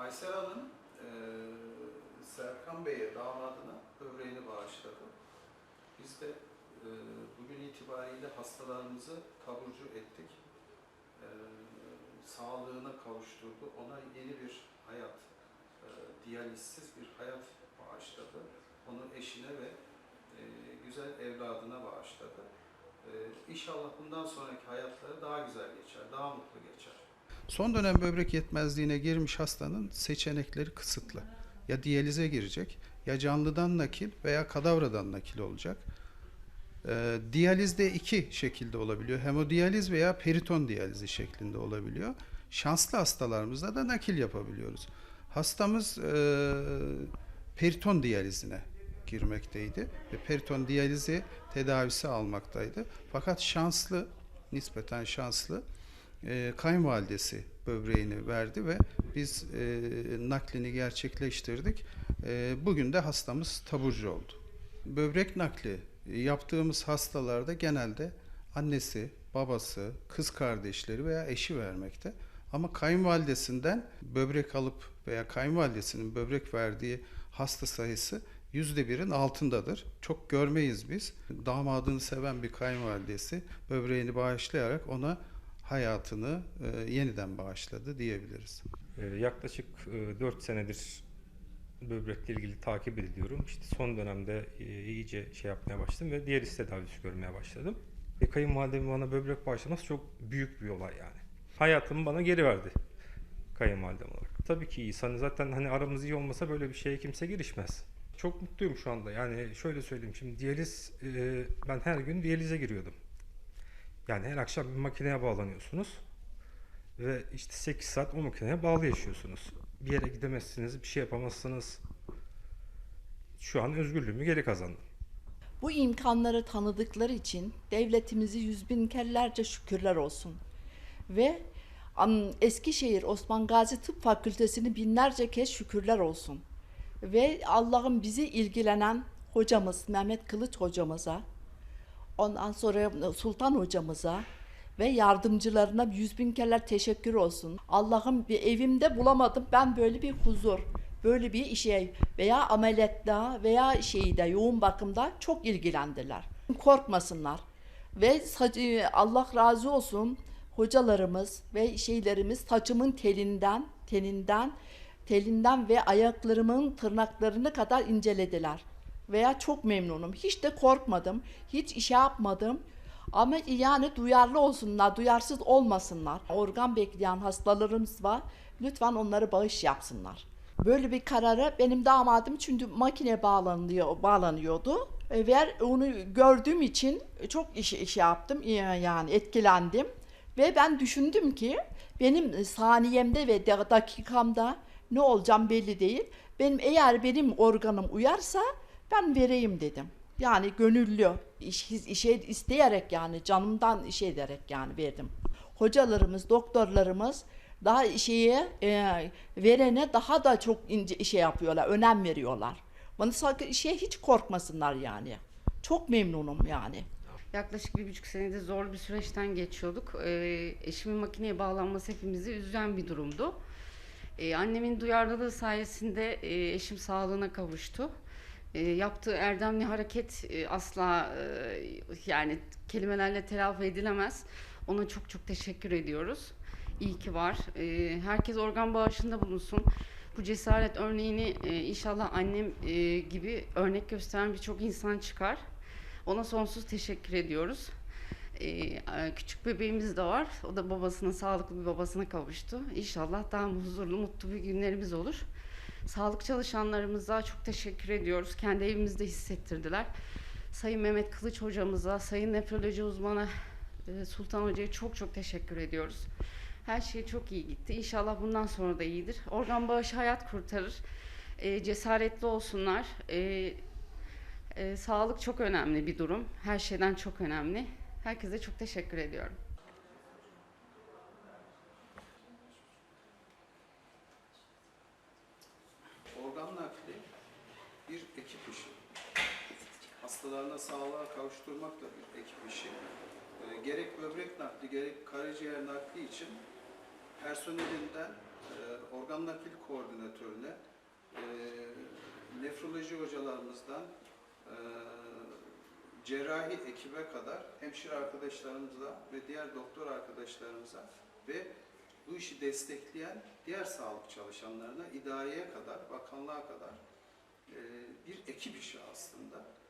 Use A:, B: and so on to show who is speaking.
A: Aysel Hanım e, Serkan Bey'e damadına böbreğini bağışladı. Biz de e, bugün itibariyle hastalarımızı taburcu ettik. E, sağlığına kavuşturdu. Ona yeni bir hayat, e, diyalizsiz bir hayat bağışladı. Onu eşine ve e, güzel evladına bağışladı. E, inşallah bundan sonraki hayatları daha güzel geçer, daha mutlu geçer. Son dönem böbrek yetmezliğine girmiş hastanın seçenekleri kısıtlı. Ya diyalize girecek, ya canlıdan nakil veya kadavradan nakil olacak. Ee, diyalizde iki şekilde olabiliyor. Hemodiyaliz veya periton diyalizi şeklinde olabiliyor. Şanslı hastalarımızda da nakil yapabiliyoruz. Hastamız e, periton diyalizine girmekteydi ve periton diyalizi tedavisi almaktaydı. Fakat şanslı, nispeten şanslı e, kayınvalidesi böbreğini verdi ve biz e, naklini gerçekleştirdik. E, bugün de hastamız taburcu oldu. Böbrek nakli yaptığımız hastalarda genelde annesi, babası, kız kardeşleri veya eşi vermekte. Ama kayınvalidesinden böbrek alıp veya kayınvalidesinin böbrek verdiği hasta sayısı yüzde birin altındadır. Çok görmeyiz biz. Damadını seven bir kayınvalidesi böbreğini bağışlayarak ona hayatını e, yeniden bağışladı diyebiliriz.
B: Ee, Yaklaşık 4 senedir böbrekle ilgili takip ediliyorum. İşte son dönemde e, iyice şey yapmaya başladım ve diyaliz tedavisi görmeye başladım. Ve kayınvalidemin bana böbrek bağışlaması çok büyük bir olay yani. Hayatımı bana geri verdi kayınvalidem olarak. Tabii ki iyi. Hani zaten hani aramız iyi olmasa böyle bir şeye kimse girişmez. Çok mutluyum şu anda. Yani şöyle söyleyeyim şimdi diyaliz e, ben her gün diyalize giriyordum. Yani her akşam bir makineye bağlanıyorsunuz ve işte 8 saat o makineye bağlı yaşıyorsunuz. Bir yere gidemezsiniz, bir şey yapamazsınız. Şu an özgürlüğümü geri kazandım.
C: Bu imkanları tanıdıkları için devletimizi yüz bin kellerce şükürler olsun. Ve Eskişehir Osman Gazi Tıp Fakültesini binlerce kez şükürler olsun. Ve Allah'ın bizi ilgilenen hocamız Mehmet Kılıç hocamıza, ondan sonra Sultan hocamıza ve yardımcılarına yüz bin keller teşekkür olsun. Allah'ım bir evimde bulamadım ben böyle bir huzur, böyle bir şey veya ameliyatta veya şeyde yoğun bakımda çok ilgilendiler. Korkmasınlar. Ve sac- Allah razı olsun hocalarımız ve şeylerimiz saçımın telinden, teninden, telinden ve ayaklarımın tırnaklarını kadar incelediler. Veya çok memnunum. Hiç de korkmadım. Hiç iş yapmadım. Ama yani duyarlı olsunlar, duyarsız olmasınlar. Organ bekleyen hastalarımız var. Lütfen onları bağış yapsınlar. Böyle bir kararı benim damadım çünkü makine bağlanıyor, bağlanıyordu. E, Ve onu gördüğüm için çok iş, iş yaptım e, yani etkilendim. Ve ben düşündüm ki benim saniyemde ve da- dakikamda ne olacağım belli değil. Benim eğer benim organım uyarsa ben vereyim dedim. Yani gönüllü, iş, işe isteyerek yani canımdan iş ederek yani verdim. Hocalarımız, doktorlarımız daha şeye e, verene daha da çok ince şey yapıyorlar, önem veriyorlar. Bana sakın şeye hiç korkmasınlar yani. Çok memnunum yani.
D: Yaklaşık bir buçuk senedir zor bir süreçten geçiyorduk. Ee, eşimin makineye bağlanması hepimizi üzen bir durumdu. Ee, annemin duyarlılığı sayesinde e, eşim sağlığına kavuştu. Ee, yaptığı erdemli hareket e, asla e, yani kelimelerle telafi edilemez. Ona çok çok teşekkür ediyoruz. İyi ki var. Ee, herkes organ bağışında bulunsun. Bu cesaret örneğini e, inşallah annem e, gibi örnek gösteren birçok insan çıkar. Ona sonsuz teşekkür ediyoruz. Ee, e, küçük bebeğimiz de var. O da babasına, sağlıklı bir babasına kavuştu. İnşallah daha huzurlu, mutlu bir günlerimiz olur. Sağlık çalışanlarımıza çok teşekkür ediyoruz. Kendi evimizde hissettirdiler. Sayın Mehmet Kılıç hocamıza, Sayın nefroloji uzmanı e, Sultan Hoca'ya çok çok teşekkür ediyoruz. Her şey çok iyi gitti. İnşallah bundan sonra da iyidir. Organ bağışı hayat kurtarır. E, cesaretli olsunlar. E, ee, sağlık çok önemli bir durum. Her şeyden çok önemli. Herkese çok teşekkür ediyorum.
A: Organ nakli bir ekip işi. Hastalarına sağlığa kavuşturmakla bir ekip işi. Ee, gerek böbrek nakli, gerek karaciğer nakli için personelinden e, organ nakil koordinatörüne, e, nefroloji hocalarımızdan e, cerrahi ekibe kadar hemşire arkadaşlarımıza ve diğer doktor arkadaşlarımıza ve bu işi destekleyen diğer sağlık çalışanlarına, idareye kadar, bakanlığa kadar e, bir ekip işi aslında.